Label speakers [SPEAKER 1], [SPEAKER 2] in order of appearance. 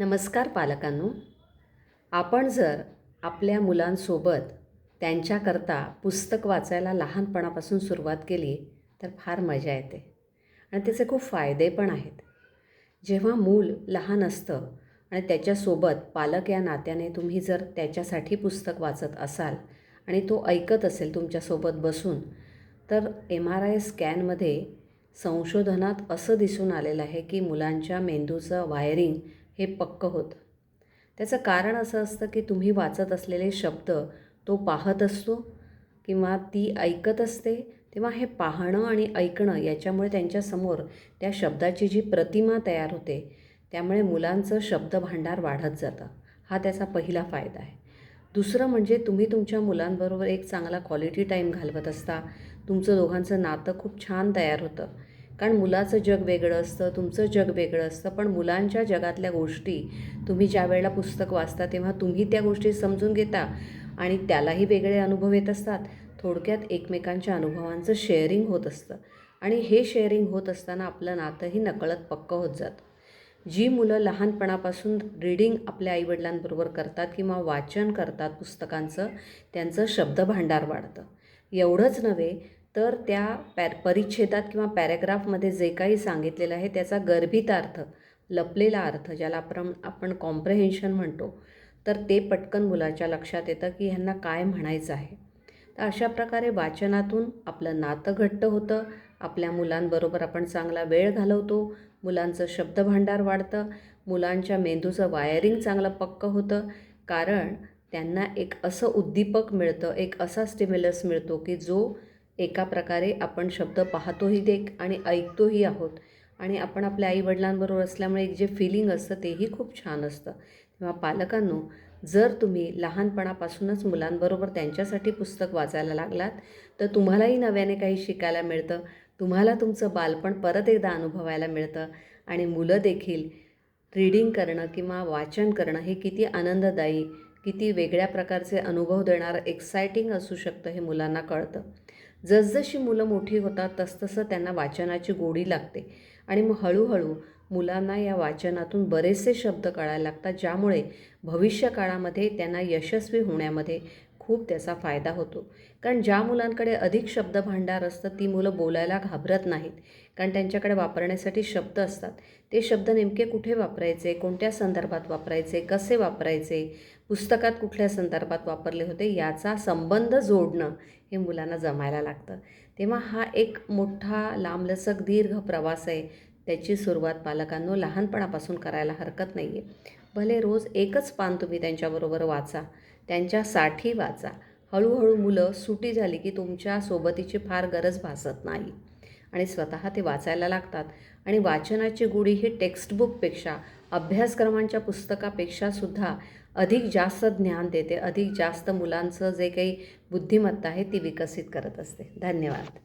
[SPEAKER 1] नमस्कार पालकांनो. आपण जर आपल्या मुलांसोबत त्यांच्याकरता पुस्तक वाचायला लहानपणापासून सुरुवात केली तर फार मजा येते. आणि त्याचे खूप फायदे पण आहेत. जेव्हा मूल लहान असतं आणि त्याच्यासोबत पालक या नात्याने तुम्ही जर त्याच्यासाठी पुस्तक वाचत असाल आणि तो ऐकत असेल तुमच्यासोबत बसून तर एम आर आय स्कॅनमध्ये संशोधनात असं दिसून आलेलं आहे की मुलांच्या मेंदूचं वायरिंग हे पक्कं होतं. त्याचं कारण असं असतं की तुम्ही वाचत असलेले शब्द तो पाहत असतो किंवा ती ऐकत असते तेव्हा हे पाहणं आणि ऐकणं याच्यामुळे त्यांच्यासमोर त्या शब्दाची जी प्रतिमा तयार होते त्यामुळे मुलांचं शब्दभांडार वाढत जातं. हा त्याचा पहिला फायदा आहे. दुसरं म्हणजे तुम्ही तुमच्या मुलांबरोबर एक चांगला क्वालिटी टाईम घालवत असता. तुमचं दोघांचं नातं खूप छान तयार होतं. कारण मुलाचं जग वेगळं असतं तुमचं जग वेगळं असतं पण मुलांच्या जगातल्या गोष्टी तुम्ही ज्या वेळेला पुस्तक वाचता तेव्हा तुम्ही त्या गोष्टी समजून घेता आणि त्यालाही वेगळे अनुभव येत असतात. थोडक्यात एकमेकांच्या अनुभवांचं शेअरिंग होत असतं आणि हे शेअरिंग होत असताना आपलं नातंही नकळत पक्कं होत जातं. जी मुलं लहानपणापासून रीडिंग आपल्या आईवडिलांबरोबर करतात किंवा वाचन करतात पुस्तकांचं त्यांचं शब्दभांडार वाढतं. एवढंच नव्हे तर त्या पॅर परिच्छेदात किंवा पॅरेग्राफमध्ये जे काही सांगितलेलं आहे त्याचा गर्भित अर्थ लपलेला अर्थ ज्याला आपण आपण कॉम्प्रेहेन्शन म्हणतो तर ते पटकन मुलाच्या लक्षात येतं की ह्यांना काय म्हणायचं आहे. तर अशा प्रकारे वाचनातून आपलं नातं घट्ट होतं आपल्या मुलांबरोबर आपण चांगला वेळ घालवतो मुलांचं शब्दभांडार वाढतं मुलांच्या मेंदूचं वायरिंग चांगलं पक्कं होतं कारण त्यांना एक असं उद्दीपक मिळतं एक असा स्टिम्युलस मिळतो की जो एका प्रकारे आपण शब्द पाहतोही देख आणि ऐकतोही आहोत. आणि आपण आपल्या आईवडिलांबरोबर असल्यामुळे एक जे फिलिंग असतं तेही खूप छान असतं. तेव्हा पालकांनो जर तुम्ही लहानपणापासूनच मुलांबरोबर त्यांच्यासाठी पुस्तक वाचायला लागलात तर तुम्हालाही नव्याने काही शिकायला मिळतं. तुम्हाला तुमचं बालपण परत एकदा अनुभवायला मिळतं. आणि मुलं देखील रीडिंग करणं किंवा वाचन करणं हे किती आनंददायी किती वेगळ्या प्रकारचे अनुभव देणारं एक्सायटिंग असू शकतं हे मुलांना कळतं. जसजशी मुलं मोठी होतात तसतसं त्यांना वाचनाची गोडी लागते. आणि मग हळूहळू मुलांना या वाचनातून बरेचसे शब्द कळायला लागतात ज्यामुळे भविष्य काळामध्ये त्यांना यशस्वी होण्यामध्ये खूप त्याचा फायदा होतो. कारण ज्या मुलांकडे अधिक शब्दभांडार असतं ती मुलं बोलायला घाबरत नाहीत. कारण त्यांच्याकडे वापरण्यासाठी शब्द असतात. ते शब्द नेमके कुठे वापरायचे कोणत्या संदर्भात वापरायचे कसे वापरायचे पुस्तकात कुठल्या संदर्भात वापरले होते याचा संबंध जोडणं हे मुलांना जमायला लागतं. तेव्हा हा एक मोठा लांबलचक दीर्घ प्रवास आहे त्याची सुरुवात पालकांनो लहानपणापासून करायला हरकत नाही आहे भले रोज एकच पान तुम्ही त्यांच्याबरोबर वाचा त्यांच्यासाठी वाचा. हळूहळू मुलं सुटी झाली की तुमच्या सोबतीची फार गरज भासत नाही. आणि स्वतः ते वाचायला लागतात. आणि वाचनाची गुढी ही टेक्स्टबुकपेक्षा अभ्यासक्रमांच्या पुस्तकापेक्षासुद्धा अधिक जास्त ज्ञान देते. अधिक जास्त मुलांचं जे काही बुद्धिमत्ता आहे ती विकसित करत असते. धन्यवाद.